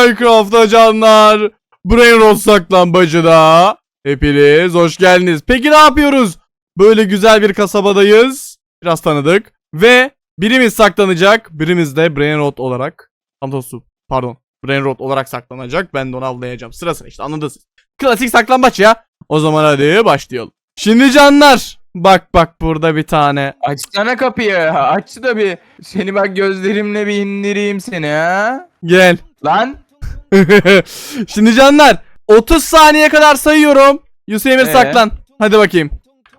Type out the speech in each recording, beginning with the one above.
Minecraft'ta canlar. Brain Rot saklambacıda. Hepiniz hoş geldiniz. Peki ne yapıyoruz? Böyle güzel bir kasabadayız. Biraz tanıdık. Ve birimiz saklanacak. Birimiz de Brain Rot olarak. Antosu pardon. Brain Rot olarak saklanacak. Ben de onu avlayacağım. Sırasını işte anladınız. Klasik saklambaç ya. O zaman hadi başlayalım. Şimdi canlar. Bak bak burada bir tane. Açsana kapıyı. Aç da bir. Seni bak gözlerimle bir indireyim seni ha. Gel. Lan. Şimdi canlar 30 saniye kadar sayıyorum. Yusuf Emir Ee? saklan. Hadi bakayım.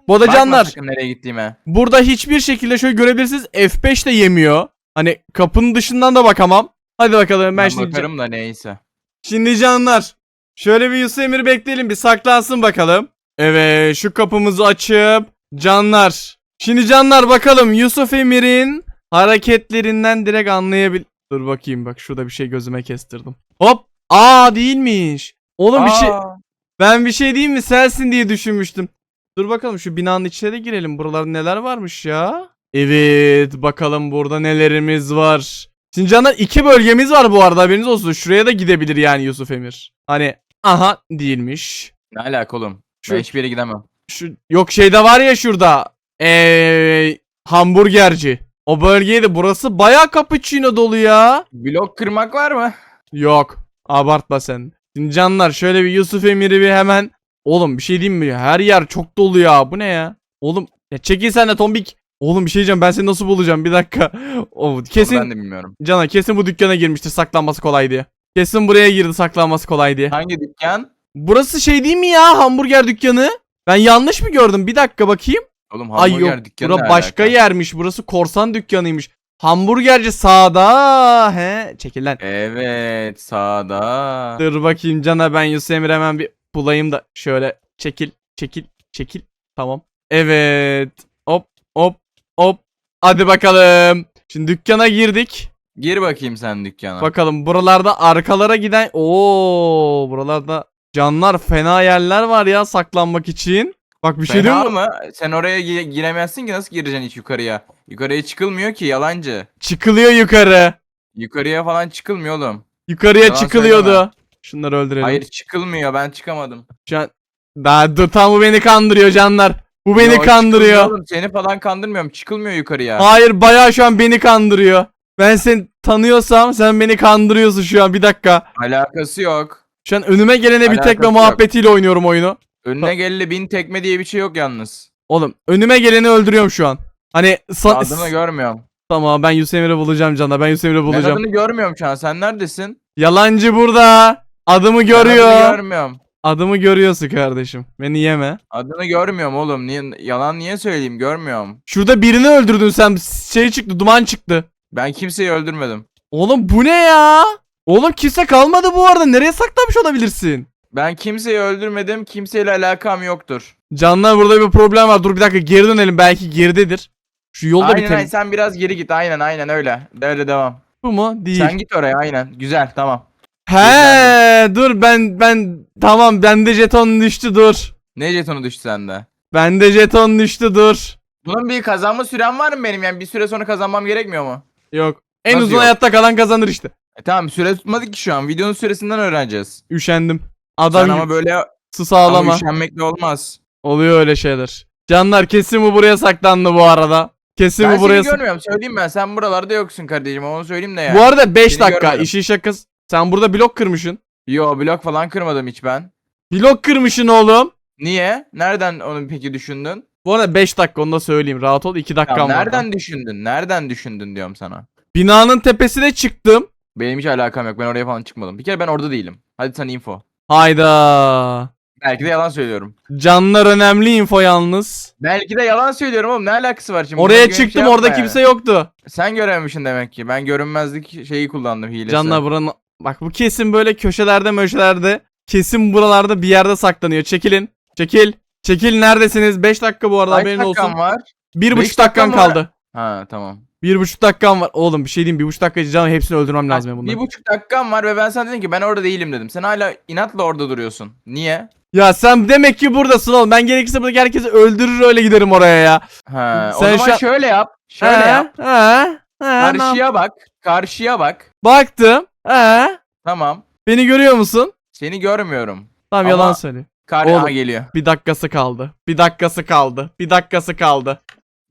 Bu arada canlar nereye gittiğime. burada hiçbir şekilde şöyle görebilirsiniz F5 de yemiyor. Hani kapının dışından da bakamam. Hadi bakalım ben, Ben, şimdi. bakarım da neyse. Şimdi canlar şöyle bir Yusuf Emir'i bekleyelim bir saklansın bakalım. Evet şu kapımızı açıp canlar. Şimdi canlar bakalım Yusuf Emir'in hareketlerinden direkt anlayabil... Dur bakayım bak şurada bir şey gözüme kestirdim. Hop. Aa değilmiş. Oğlum bir şey Aa, ben bir şey diyeyim mi sensin diye düşünmüştüm. Dur bakalım şu binanın içine de girelim. Buralarda neler varmış ya? Evet bakalım burada nelerimiz var. Şimdi canlar iki bölgemiz var bu arada haberiniz olsun. Şuraya da gidebilir yani Yusuf Emir. Hani aha değilmiş. Ne alaka oğlum? Şu- Ben hiçbir yere gidemem. Şu yok şeyde var ya şurada. Eee hamburgerci. O bölgeye burası baya cappuccino dolu ya. Blok kırmak var mı? Yok. Abartma sen. Şimdi canlar şöyle bir Yusuf Emir'i bir hemen. Oğlum bir şey diyeyim mi? Her yer çok dolu ya. Bu ne ya? Oğlum ya çekil sen de tombik. Oğlum bir şey diyeceğim ben seni nasıl bulacağım bir dakika. O, kesin Onu ben de bilmiyorum. Cana kesin bu dükkana girmiştir saklanması kolay diye. Kesin buraya girdi saklanması kolay diye. Hangi dükkan? Burası şey değil mi ya hamburger dükkanı? Ben yanlış mı gördüm? Bir dakika bakayım. Oğlum Ay hamburger yok dükkanı bura ne başka alaka? yermiş. Burası korsan dükkanıymış. Hamburgerci sağda. He çekil lan. Evet sağda. Dur bakayım cana ben Yusuf Emir hemen bir bulayım da şöyle çekil çekil çekil tamam. Evet hop hop hop hadi bakalım. Şimdi dükkana girdik. Gir bakayım sen dükkana. Bakalım buralarda arkalara giden Oo buralarda canlar fena yerler var ya saklanmak için. Bak bir şey Fena diyeyim mi? mı? Sen oraya gi- giremezsin ki nasıl gireceksin hiç yukarıya? Yukarıya çıkılmıyor ki yalancı. Çıkılıyor yukarı. Yukarıya falan çıkılmıyor oğlum. Yukarıya Yalan çıkılıyordu. söyleme. Şunları öldürelim. Hayır çıkılmıyor ben çıkamadım. Şu an daha dur tam bu beni kandırıyor canlar. Bu beni Yo, kandırıyor. çıkılmıyor oğlum, Seni falan kandırmıyorum çıkılmıyor yukarıya. Hayır bayağı şu an beni kandırıyor. Ben seni tanıyorsam sen beni kandırıyorsun şu an bir dakika. Alakası yok. Şu an önüme gelene bir Alakası tekme yok. muhabbetiyle oynuyorum oyunu. Önüne geldi bin tekme diye bir şey yok yalnız. Oğlum önüme geleni öldürüyorum şu an. Hani sa- Adını görmüyorum. tamam ben Yusuf Emir'i bulacağım canlar. Ben Yusuf Emir'i Ben bulacağım. adını görmüyorum şu an. Sen neredesin? Yalancı burada. Adımı Ben görüyor. adını görmüyorum. Adımı görüyorsun kardeşim. Beni yeme. Adını görmüyorum oğlum. Niye, yalan niye söyleyeyim görmüyorum. Şurada birini öldürdün sen. Şey çıktı, duman çıktı. Ben kimseyi öldürmedim. Oğlum bu ne ya? Oğlum kimse kalmadı bu arada. Nereye saklamış olabilirsin? Ben kimseyi öldürmedim. Kimseyle alakam yoktur. Canlar burada bir problem var. Dur bir dakika geri dönelim. Belki geridedir. Şu yolda aynen bitelim. aynen sen biraz geri git. Aynen aynen öyle. Öyle devam. Bu mu? Değil. Sen git oraya aynen. Güzel tamam. He, dur ben ben tamam bende jeton düştü dur. Ne jetonu düştü sende? Bende jeton düştü dur. Bunun bir kazanma sürem var mı benim? Yani bir süre sonra kazanmam gerekmiyor mu? Yok. En Nasıl uzun yok? hayatta kalan kazanır işte. E tamam süre tutmadık ki şu an. Videonun süresinden öğreneceğiz. Üşendim. Sen Adam ama gibi böyle su ama sağlama. üşenmekle olmaz. Oluyor öyle şeyler. Canlar kesin bu buraya saklandı bu arada. Kesin Ben bu buraya seni sak- görmüyorum. Söyleyeyim ben. Sen buralarda yoksun kardeşim. Onu söyleyeyim de ya. Bu arada 5 Seni dakika görmedim. işin şakası. Sen burada blok kırmışsın. Yo blok falan kırmadım hiç ben. Blok kırmışsın oğlum. Niye? Nereden onu peki düşündün? Bu arada 5 dakika onu da söyleyeyim. Rahat ol 2 Ya dakikam var. nereden düşündün? Nereden düşündün diyorum sana. Binanın tepesine çıktım. Benim hiç alakam yok. Ben oraya falan çıkmadım. Bir kere ben orada değilim. Hadi sana info. Hayda. Belki de yalan söylüyorum. Canlar önemli info yalnız. Belki de yalan söylüyorum oğlum. Ne alakası var şimdi? Oraya güvenip şey çıktım yapma orada ya. kimse yoktu. Sen görememişsin demek ki. Ben görünmezlik şeyi kullandım hilesi. Canlar buranın bak bu kesin böyle köşelerde möşelerde kesin buralarda bir yerde saklanıyor. Çekilin. Çekil. Çekil neredesiniz? 5 dakika bu arada Kaç haberin olsun. var? 1,5 Beş dakikan dakikam var. kaldı. Ha tamam. 1,5 dakikam var. Oğlum bir şey diyeyim 1,5 dakika canım hepsini öldürmem lazım ya Bir bunları. buçuk dakikam var ve ben sana dedim ki ben orada değilim dedim. Sen hala inatla orada duruyorsun. Niye? Ya sen demek ki buradasın oğlum. Ben gerekirse buradaki herkesi öldürür öyle giderim oraya ya. Ha, Sen o zaman şu an- şöyle yap. Şöyle He, yap. He, he, Karşıya bak. Karşıya bak. Baktım. He. Tamam. Beni görüyor musun? Seni görmüyorum. Tamam Ama- yalan söyle. Kar Oğlum. Geliyor. Bir dakikası kaldı. Bir dakikası kaldı. Bir dakikası kaldı.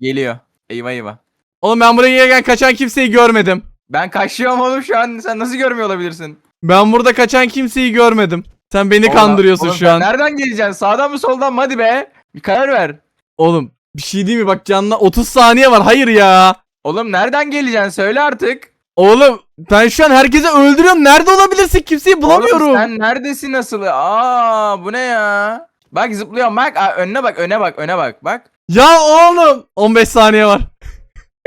Geliyor. Eyvah eyvah. Oğlum ben buraya gelirken kaçan kimseyi görmedim. Ben kaçıyorum oğlum şu an. Sen nasıl görmüyor olabilirsin? Ben burada kaçan kimseyi görmedim. Sen beni Oğlum, kandırıyorsun oğlum şu sen an. Nereden geleceksin? Sağdan mı soldan mı? Hadi be. Bir karar ver. Oğlum bir şey değil mi bak canına 30 saniye var. Hayır ya. Oğlum nereden geleceksin? Söyle artık. Oğlum ben şu an herkesi öldürüyorum. Nerede olabilirsin? Kimseyi bulamıyorum. Oğlum sen neredesin nasıl? Aa bu ne ya? Bak zıplıyorum bak. Aa, önüne bak öne bak öne bak. Bak. Ya oğlum 15 saniye var.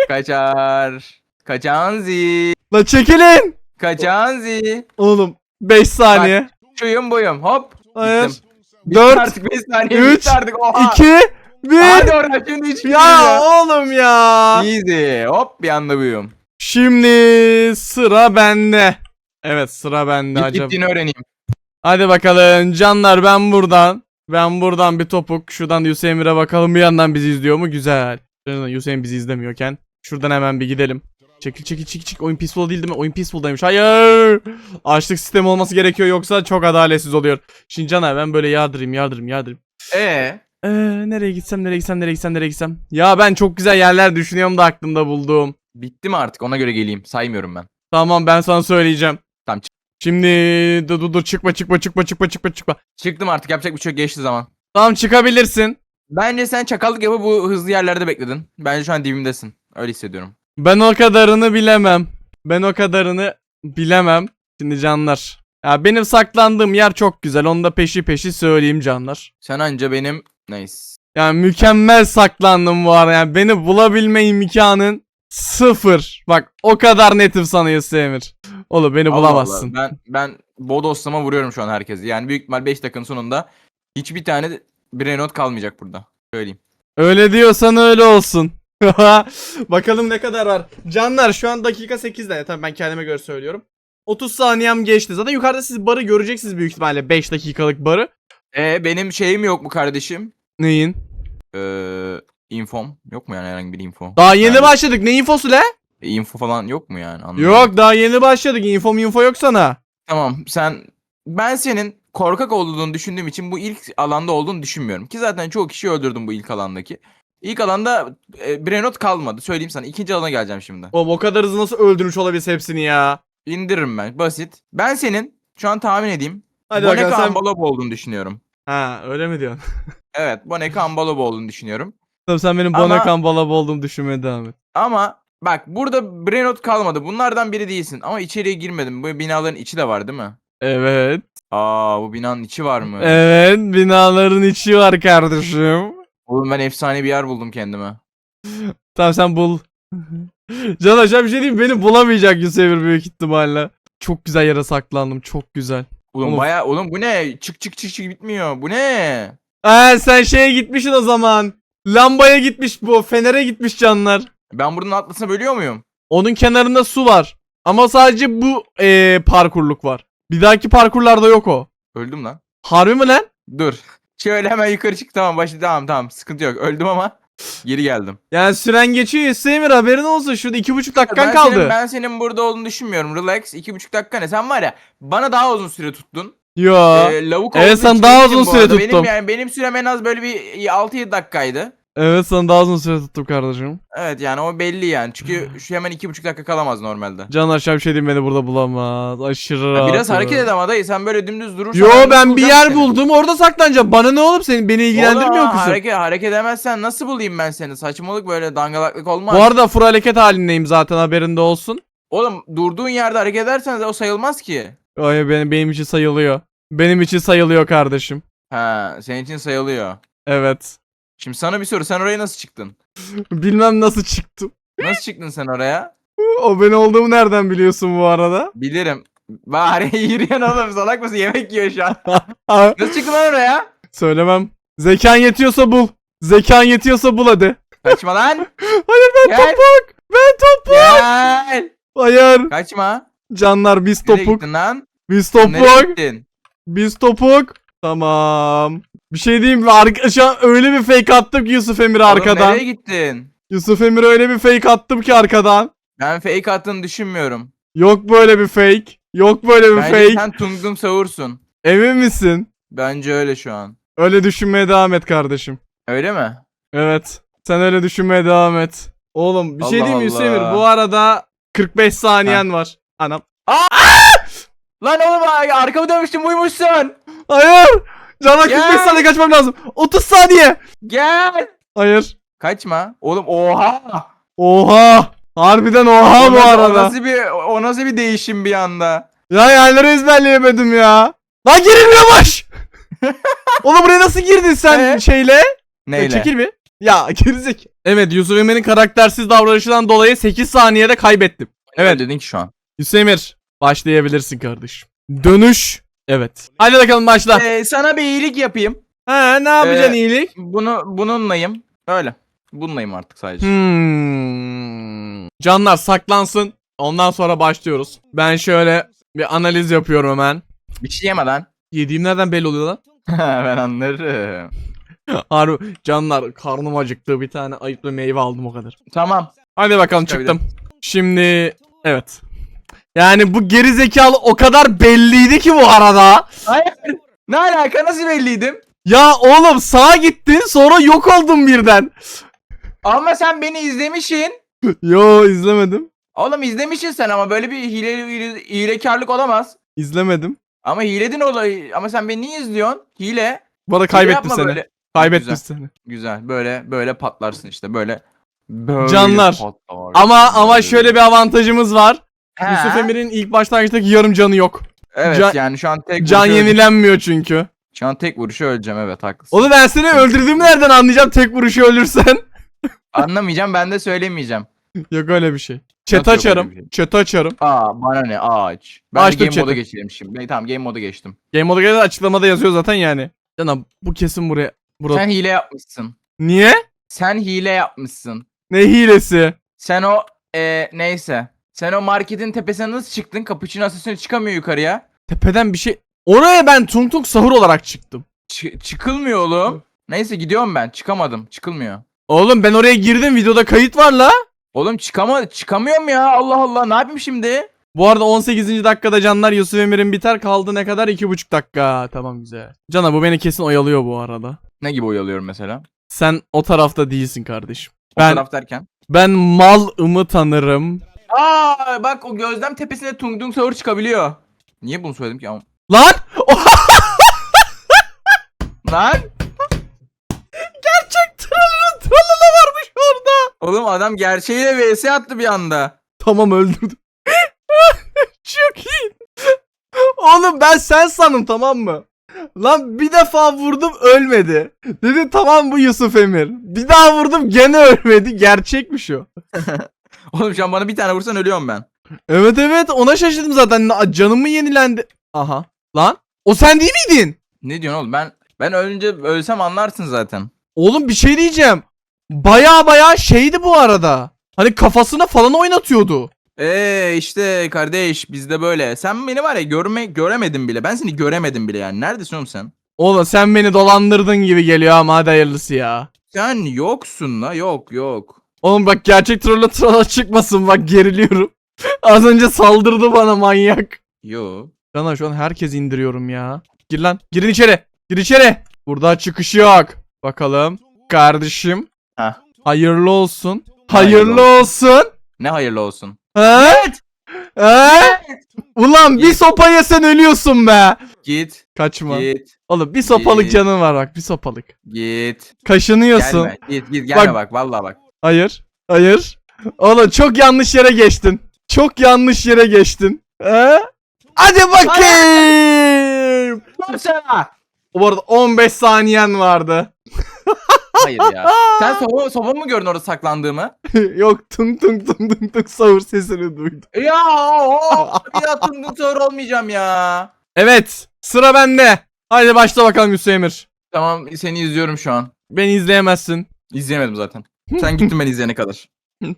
Kaçar. Kaçanzi. La çekilin. Kaçanzi. Oğlum 5 saniye. Şuyum buyum hop. Hayır. Gittim. Bitti 4 artık 5 saniye üç, bitti artık. Oha. 2 1 Hadi oradan şimdi hiç Ya oğlum ya. Easy. Hop bir anda buyum. Şimdi sıra bende. Evet sıra bende Git acaba. gittiğini öğreneyim. Hadi bakalım canlar ben buradan. Ben buradan bir topuk. Şuradan da Hüseyin'e bakalım bir yandan bizi izliyor mu? Güzel. Hüseyin bizi izlemiyorken. Şuradan hemen bir gidelim. Çekil çekil çekil çekil. Oyun peaceful değil değil mi? Oyun peaceful'daymış. Hayır. Açlık sistemi olması gerekiyor yoksa çok adaletsiz oluyor. Şimdi Caner ben böyle yardırayım yardırayım yardırayım. Ee, Eee nereye gitsem nereye gitsem nereye gitsem nereye gitsem. Ya ben çok güzel yerler düşünüyorum da aklımda bulduğum. bitti mi artık ona göre geleyim. Saymıyorum ben. Tamam ben sana söyleyeceğim. Tamam, çık. Şimdi dur dur dur çıkma çıkma çıkma çıkma çıkma çıkma. Çıktım artık yapacak bir şey yok geçti zaman. Tamam çıkabilirsin. Bence sen çakallık yapıp bu hızlı yerlerde bekledin. Bence şu an dibimdesin. Öyle hissediyorum. Ben o kadarını bilemem. Ben o kadarını bilemem. Şimdi canlar. Ya benim saklandığım yer çok güzel. Onu da peşi peşi söyleyeyim canlar. Sen anca benim... Neyse. Yani mükemmel saklandım bu ara. Yani beni bulabilme imkanın sıfır. Bak o kadar netim sana Emir. Oğlum beni Allah bulamazsın. Allah. Ben ben bodoslama vuruyorum şu an herkesi. Yani büyük ihtimal 5 dakikanın sonunda hiçbir tane de brain not kalmayacak burada. Söyleyeyim. Öyle diyorsan öyle olsun. Bakalım ne kadar var. Canlar şu an dakika 8'de. Tabii ben kendime göre söylüyorum. 30 saniyem geçti. Zaten yukarıda siz barı göreceksiniz büyük ihtimalle 5 dakikalık barı. Ee benim şeyim yok mu kardeşim? Neyin? Ee, infom. Yok mu yani herhangi bir info? Daha yeni Yani- başladık. Ne infosu le? E, info falan yok mu yani? Anlamadım. Yok daha yeni başladık. Info info yok sana. Tamam sen ben senin korkak olduğunu düşündüğüm için bu ilk alanda olduğunu düşünmüyorum. Ki zaten çoğu kişi öldürdüm bu ilk alandaki. İlk alanda e, brain not kalmadı. Söyleyeyim sana. İkinci alana geleceğim şimdi. Oğlum o kadar hızlı nasıl öldürmüş olabilir hepsini ya. İndiririm ben. Basit. Ben senin şu an tahmin edeyim. Hadi Boneka bakalım sen... Ambalop olduğunu düşünüyorum. Ha öyle mi diyorsun? Evet. Boneka Ambalop olduğunu düşünüyorum. Tamam sen benim Ama- Bonekan balab olduğumu düşünmeye devam et. Ama bak burada brain not kalmadı. Bunlardan biri değilsin. Ama içeriye girmedim. Bu binaların içi de var değil mi? Evet. Aa bu binanın içi var mı? Evet binaların içi var kardeşim. Oğlum ben efsane bir yer buldum kendime. Tamam sen bul. Can aşağı bir şey diyeyim beni bulamayacak Yusuf'ur büyük ihtimalle. Çok güzel yere saklandım çok güzel. Oğlum, Oğlum. baya oğlum bu ne? Çık çık çık çık bitmiyor. Bu ne? Ee sen şeye gitmişsin o zaman. Lambaya gitmiş bu fenere gitmiş canlar. Ben buradan atlasına bölüyor muyum? Onun kenarında su var. Ama sadece bu ee, parkurluk var. Bir dahaki parkurlarda yok o. Öldüm lan. Harbi mi lan? Dur. Şöyle hemen yukarı çık tamam başı tamam tamam sıkıntı yok. Öldüm ama geri geldim. Yani süren geçiyor Hüseyin haberin olsun. Şurada iki buçuk dakikan ben kaldı. Senin, ben senin burada olduğunu düşünmüyorum. Relax. iki buçuk dakika ne? Sen var ya bana daha uzun süre tuttun. Yo. Ee, lavuk Evet, sen daha uzun süre tuttum. Benim, yani, benim sürem en az böyle bir 6-7 dakikaydı. Evet sana daha uzun süre tuttum kardeşim. Evet yani o belli yani. Çünkü şu hemen iki buçuk dakika kalamaz normalde. Can aşağı bir şey diyeyim beni burada bulamaz. Aşırı Ya rahat. biraz hareket et ama dayı sen böyle dümdüz durursan. Yo nasıl ben bir bulacağım yer seni? buldum orada saklanacağım. Bana ne oğlum senin beni ilgilendirmiyor Oğlum, kızım. Hareket, hareket edemezsen nasıl bulayım ben seni? Saçmalık böyle dangalaklık olmaz. Bu arada full hareket halindeyim zaten haberinde olsun. Oğlum durduğun yerde hareket edersen o sayılmaz ki. Ay benim, benim için sayılıyor. Benim için sayılıyor kardeşim. Ha, senin için sayılıyor. Evet. Şimdi sana bir soru. Sen oraya nasıl çıktın? Bilmem nasıl çıktım. Nasıl çıktın sen oraya? O ben olduğumu nereden biliyorsun bu arada? Bilirim. Bari yürüyen oğlum salak mısın? Yemek yiyor şu an. Nasıl çıktın lan oraya? Söylemem. Zekan yetiyorsa bul. Zekan yetiyorsa bul hadi. Kaçma lan. Hayır ben Gel. topuk. Ben topuk. Gel. Hayır. Kaçma. Canlar biz Nereye topuk. gittin lan? Biz Nereye topuk. gittin? Biz topuk. Tamam. Bir şey diyeyim mi? Arka, şu an öyle bir fake attım ki Yusuf Oğlum arkadan. nereye gittin? Yusuf Emir'e öyle bir fake attım ki arkadan. Ben fake attığını düşünmüyorum. Yok böyle bir fake. Yok böyle bir Bence fake. sen Tungdum Savur'sun. Emin misin? Bence öyle şu an. Öyle düşünmeye devam et kardeşim. Öyle mi? Evet. Sen öyle düşünmeye devam et. Oğlum bir şey Allah diyeyim mi Allah. Hüseyin? Bu arada 45 saniyen var. Anam. Lan oğlum ay- arkamı dönmüştüm buymuşsun. Hayır. Cana 45 Gel. saniye kaçmam lazım. 30 saniye. Gel. Hayır. Kaçma. Oğlum oha. Oha. Harbiden oha O bu O arada. nasıl bir, o nasıl bir değişim bir anda? Ya yerleri ezberleyemedim ya. Lan girilmiyormuş. Oğlum buraya nasıl girdin sen Ee? şeyle? Neyle? Ya çekil bir. Ya gerizek. Evet Yusuf Emir'in karaktersiz davranışından dolayı 8 saniyede kaybettim. Evet. Evet. dedin ki şu an. Yusuf Emir başlayabilirsin kardeşim. Dönüş. Evet. Hadi bakalım başla. Ee, sana bir iyilik yapayım. Ha ne yapacaksın Ee, iyilik? Bunu bununlayım. Öyle. Bununlayım artık sadece. Hmm. Canlar saklansın. Ondan sonra başlıyoruz. Ben şöyle bir analiz yapıyorum hemen. Bir şey yeme lan. Yediğim nereden belli oluyor lan? ben anlarım. Harbi canlar karnım acıktı. Bir tane ayıplı meyve aldım o kadar. Tamam. Hadi bakalım çıktım. Şimdi evet. Yani bu geri zekalı o kadar belliydi ki bu arada. Hayır. Ne alaka nasıl belliydim? Ya oğlum sağa gittin sonra yok oldun birden. Ama sen beni izlemişsin. Yo izlemedim. Oğlum izlemişsin sen ama böyle bir hile, hile hilekarlık olamaz. İzlemedim. Ama hiledin olayı. Ama sen beni niye izliyorsun? Hile. Bu arada kaybettim seni. Böyle. Kaybettim Güzel. seni. Güzel. Böyle böyle patlarsın işte. Böyle. Böyle Canlar. patlarsın. Ama ama şöyle bir avantajımız var. He. Yusuf Emir'in ilk başlangıçtaki yarım canı yok. Evet Can- yani şu an tek Can vuruşu yenilenmiyor çünkü. Şu an tek vuruşu öleceğim evet haklısın. Onu ben seni öldürdüğümü nereden anlayacağım tek vuruşu ölürsen? Anlamayacağım ben de söylemeyeceğim. yok öyle bir şey. Chat Nasıl yok öyle açarım. şey? Chat açarım. Aa bana ne aç. Ben Açtım game moda chat'i. geçelim şimdi. Ben- Tamam game moda geçtim. Game moda geldi açıklamada yazıyor zaten yani. Canım bu kesin buraya. Burada. Sen hile yapmışsın. Niye? Sen hile yapmışsın. Ne hilesi? Sen o e, neyse. Sen o marketin tepesine nasıl çıktın? Cappuccino asansörü çıkamıyor yukarıya. Tepeden bir şey. Oraya ben tung tung sahur olarak çıktım. Çı- çıkılmıyor oğlum. Neyse gidiyorum ben. Çıkamadım. Çıkılmıyor. Oğlum ben oraya girdim videoda kayıt var la. Oğlum çıkama çıkamıyorum ya. Allah Allah. Ne yapayım şimdi? Bu arada 18. dakikada canlar Yusuf Emir'in biter kaldı ne kadar 2,5 dakika. Tamam güzel. Cana bu beni kesin oyalıyor bu arada. Ne gibi oyalıyorum mesela? Sen o tarafta değilsin kardeşim. O Ben taraf derken. ben mal ımı tanırım. Aa bak o gözlem tepesine tung tung sahur çıkabiliyor. Niye bunu söyledim ki? Lan! Lan! Gerçek tralala tralala varmış orada. Oğlum adam gerçeğiyle vs attı bir anda. Tamam öldürdüm. Çok iyi. Oğlum ben sen sanım tamam mı? Lan bir defa vurdum ölmedi. Dedim tamam bu Yusuf Emir. Bir daha vurdum gene ölmedi. Gerçekmiş o. Oğlum şu an bana bir tane vursan ölüyorum ben. Evet evet ona şaşırdım zaten. Na- Canım mı yenilendi? Aha. Lan o sen değil miydin? Ne diyorsun oğlum? Ben ben ölünce ölsem anlarsın zaten. Oğlum bir şey diyeceğim. Baya baya şeydi bu arada. Hani kafasına falan oynatıyordu. Eee işte kardeş bizde böyle. Sen beni var ya görme göremedin bile. Ben seni göremedim bile yani. Neredesin oğlum sen? Oğlum sen beni dolandırdın gibi geliyor ama hadi hayırlısı ya. Sen yoksun la yok yok. Oğlum bak gerçek trolla trolla çıkmasın bak geriliyorum. Az önce saldırdı bana manyak. Yo. Cana şu an herkes indiriyorum ya. Gir lan. Girin içeri. Gir içeri. Burada çıkış yok. Bakalım. Kardeşim. Heh. Hayırlı olsun. Hayırlı Hayırlı olsun. Ne hayırlı olsun. He? He? Ulan bir sopa yesen ölüyorsun be. Git. Kaçma. Git. Oğlum bir sopalık Git. canın var bak bir sopalık. Git. Kaşınıyorsun. Gelme. Git git gelme Bak- bak, vallahi bak. Hayır. Hayır. Oğlum çok yanlış yere geçtin. Çok yanlış yere geçtin. He? Hadi bakayım. Sana. Bu arada 15 saniyen vardı. Hayır ya. Sen soba, soba mı gördün orada saklandığımı? Yok tung tung tung tung tung sahur sesini duydum. Ya o bir daha tunduktor olmayacağım ya. Evet sıra bende. Haydi başla bakalım Yusuf Emir. Tamam seni izliyorum şu an. Beni izleyemezsin. İzleyemedim zaten. Sen gittin ben izleyene kadar.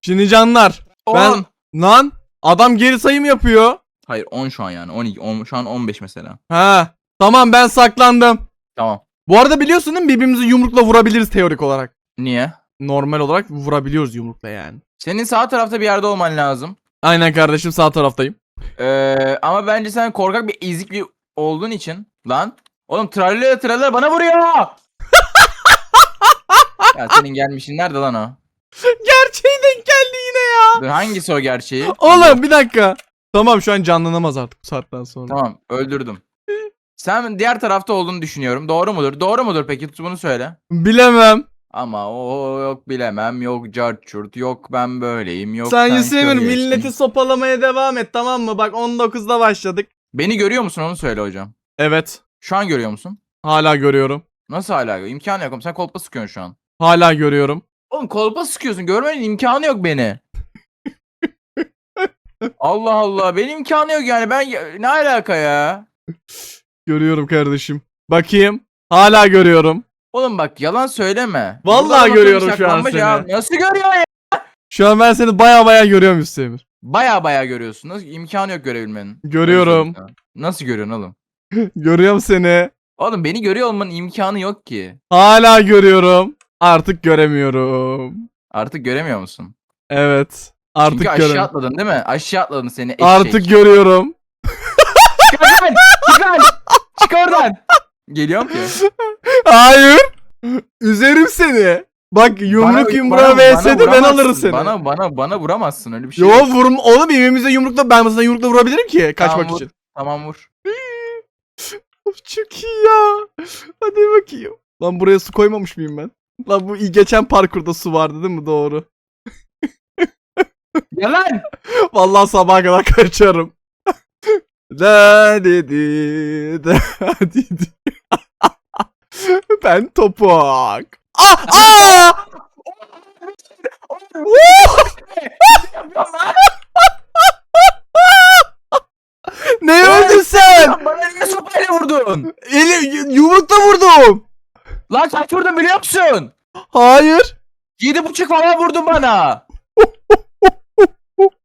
Şimdi canlar. 10. Ben- Lan adam geri sayım yapıyor. Hayır 10 şu an yani. 12. 10, şu an 15 mesela. Ha tamam ben saklandım. Tamam. Bu arada biliyorsun değil mi birbirimizi yumrukla vurabiliriz teorik olarak. Niye? Normal olarak vurabiliyoruz yumrukla yani. Senin sağ tarafta bir yerde olman lazım. Aynen kardeşim sağ taraftayım. Ee, ama bence sen korkak bir ezik bir olduğun için lan. Oğlum tralala tralala bana vuruyor. Ya senin gelmişin nerede lan o? Gerçeği denk geldi yine ya. Dur, Hangisi o gerçeği? Oğlum bir dakika. Tamam şu an canlanamaz artık bu saatten sonra. Tamam öldürdüm. Sen diğer tarafta olduğunu düşünüyorum. Doğru mudur? Doğru mudur peki? Bunu söyle. Bilemem. Ama o yok bilemem. Yok carçurt. Yok ben böyleyim. Yok Sen sen Yusemir şöylesin. milleti sopalamaya devam et tamam mı? Bak 19'da başladık. Beni görüyor musun onu söyle hocam. Evet. Şu an görüyor musun? Hala görüyorum. Nasıl hala? İmkanı yok. oğlum. Sen kolpa sıkıyorsun şu an. Hala görüyorum. Oğlum kolpa sıkıyorsun. Görmenin imkanı yok beni. Allah Allah. Benim imkanı yok yani. Ben ne alaka ya? Görüyorum kardeşim. Bakayım. Hala görüyorum. Oğlum bak yalan söyleme. Vallahi Burada görüyorum şu an saklanmaç ya. seni. Nasıl görüyor ya? Şu an ben seni baya baya görüyorum Yusemir. Baya baya görüyorsun. Nasıl imkanı yok görebilmenin. Görüyorum. Nasıl görüyorsun oğlum? Görüyorum seni. Oğlum beni görüyor olmanın imkanı yok ki. Hala görüyorum. Artık göremiyorum. Artık göremiyor musun? Evet. Artık Çünkü aşağı görüyorum. atladın değil mi? Aşağı atladın seni eşek. Artık görüyorum. Çık oradan! Çık lan! Çık oradan! Geliyorum ki. Hayır. Üzerim seni. Bak yumruk yumruğa vs'de ben vuramazsın. alırım seni. Bana bana bana vuramazsın öyle bir şey. Yo yok. vurum oğlum birbirimize yumrukla ben sana yumrukla vurabilirim ki kaçmak Tamam, vur. için. Tamam vur. Of çok iyi ya. Hadi bakayım. Lan buraya su koymamış mıyım ben? Lan bu geçen parkurda su vardı değil mi? Doğru. Yalan! Vallahi sabaha kadar kaçarım. da dedi da dedi. ben topak. Ah ah! ne öldün sen? bana niye sopayla vurdun? Eli yumrukla vurdum. Lan kaç vurdun biliyor musun? Hayır. Yedi buçuk falan vurdun bana.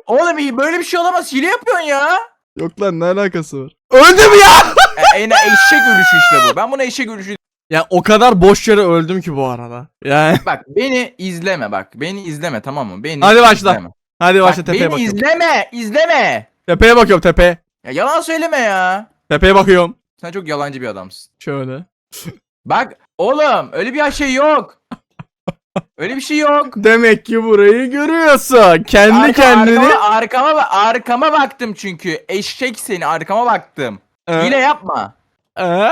Oğlum iyi böyle bir şey olamaz. Hile yapıyorsun ya. Yok lan ne alakası var? Öldüm ya. E, en eşek ölüşü işte bu. Ben buna eşek ölüşü Ya o kadar boş yere öldüm ki bu arada. Yani Bak beni izleme bak. Beni izleme tamam mı? Beni Hadi başla. izleme. hadi Bak, başla tepeye beni bakıyorum. izleme. izleme. Tepeye bakıyorum tepeye. Ya yalan söyleme ya. Tepeye bakıyorum. Sen çok yalancı bir adamsın. Şöyle. Bak oğlum öyle bir şey yok. Öyle bir şey yok. Demek ki burayı görüyorsun. Kendi Arka- kendini. Arkama, arkama, arkama baktım çünkü. Eşek seni arkama baktım. Ee, Hile yapma. ee?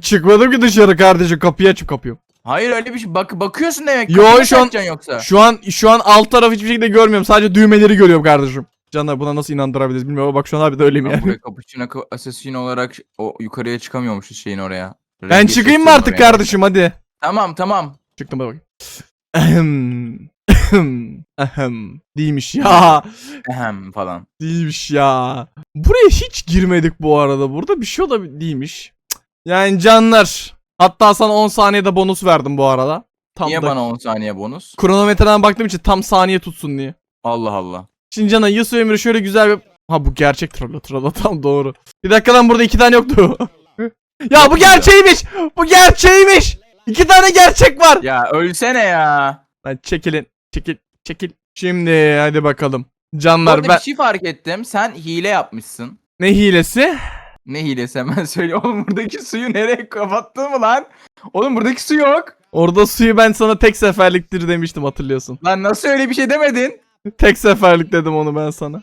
Çıkmadım ki dışarı kardeşim. Kapıyı açıp kapıyorum. Hayır öyle bir şey. Bak bakıyorsun demek. Yo, Kapıyı şu an- yoksa. Şu an şu an alt tarafı hiçbir şekilde görmüyorum. Sadece düğmeleri görüyorum kardeşim. Canlar buna nasıl inandırabiliriz bilmiyorum ama bak şu an abi de öyleyim Ben yani. buraya cappuccino assassin olarak o yukarıya çıkamıyormuşuz şeyin oraya. Ben Rengi çıkayım mı artık oraya. kardeşim hadi. Tamam tamam. Çıktım bakayım. Ahem. Ahem. Ahem. Değilmiş ya. Ehem falan. Değilmiş ya. Buraya hiç girmedik bu arada. Burada bir şey olabilir değilmiş. Cık. Yani canlar. Hatta sana 10 saniyede bonus verdim bu arada. Tam Niye da bana 10 saniye bonus? kronometreden baktığım için tam saniye tutsun diye. Allah Allah. Şimdi Cana Yasuo Emre şöyle güzel bir... Ha bu gerçek trolla trolla tam doğru. Bir dakika lan burada iki tane yoktu. ya bu gerçeğiymiş. Bu gerçeğiymiş. İki tane gerçek var. Ya ölsene ya. Lan çekilin. Çekil. Çekil. Şimdi hadi bakalım. Bu Canlar arada ben... bir şey fark ettim. Sen hile yapmışsın. Ne hilesi? Ne hilesi hemen söyle. Oğlum buradaki suyu nereye kapattın mı lan? Oğlum buradaki su yok. Orada suyu ben sana tek seferliktir demiştim hatırlıyorsun. Lan nasıl öyle bir şey demedin? Tek seferlik dedim onu ben sana.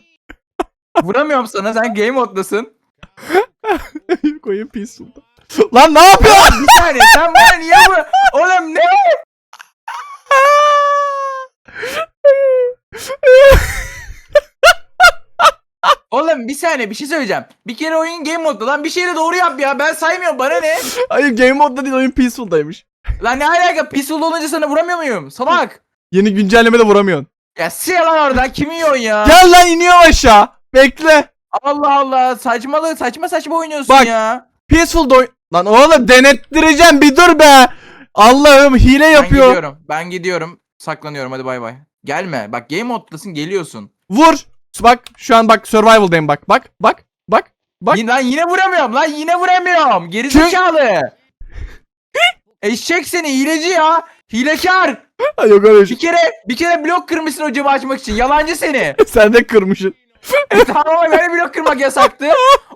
Vuramıyorum sana. Sen game moddasın. Koyayım peaceful'da. Lan ne yapıyorsun? Bir saniye sen bana niye vur? Oğlum ne? Oğlum bir saniye bir şey söyleyeceğim. Bir kere oyun game modda lan bir şeyi de doğru yap ya. Ben saymıyorum bana ne? Hayır game modda değil oyun peaceful'daymış. Lan ne alaka peaceful olunca sana vuramıyor muyum? Salak. Yeni güncellemede vuramıyorsun. Ya sil lan oradan kimi yiyorsun ya? Gel lan iniyor aşağı. Bekle. Allah Allah saçmalığı saçma saçma oynuyorsun Bak. ya. Peaceful doy... Lan oğlum denettireceğim bir dur be. Allah'ım hile Ben yapıyor. gidiyorum. Ben gidiyorum. Saklanıyorum hadi bay bay. Gelme. Bak game moddasın geliyorsun. Vur. Bak şu an bak survival'dayım bak. Bak bak bak. Bak. Yine, lan yine vuramıyorum lan yine vuramıyorum. Gerizekalı. Eşek seni hileci ya. Hilekar. Yok öyle şey. Bir kere bir kere blok kırmışsın o camı açmak için. Yalancı seni. Sen de kırmışsın. Tamam ama böyle blok kırmak yasaktı.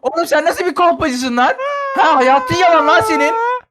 Oğlum sen nasıl bir kolpacısın lan? Ha hayatın yalan lan senin.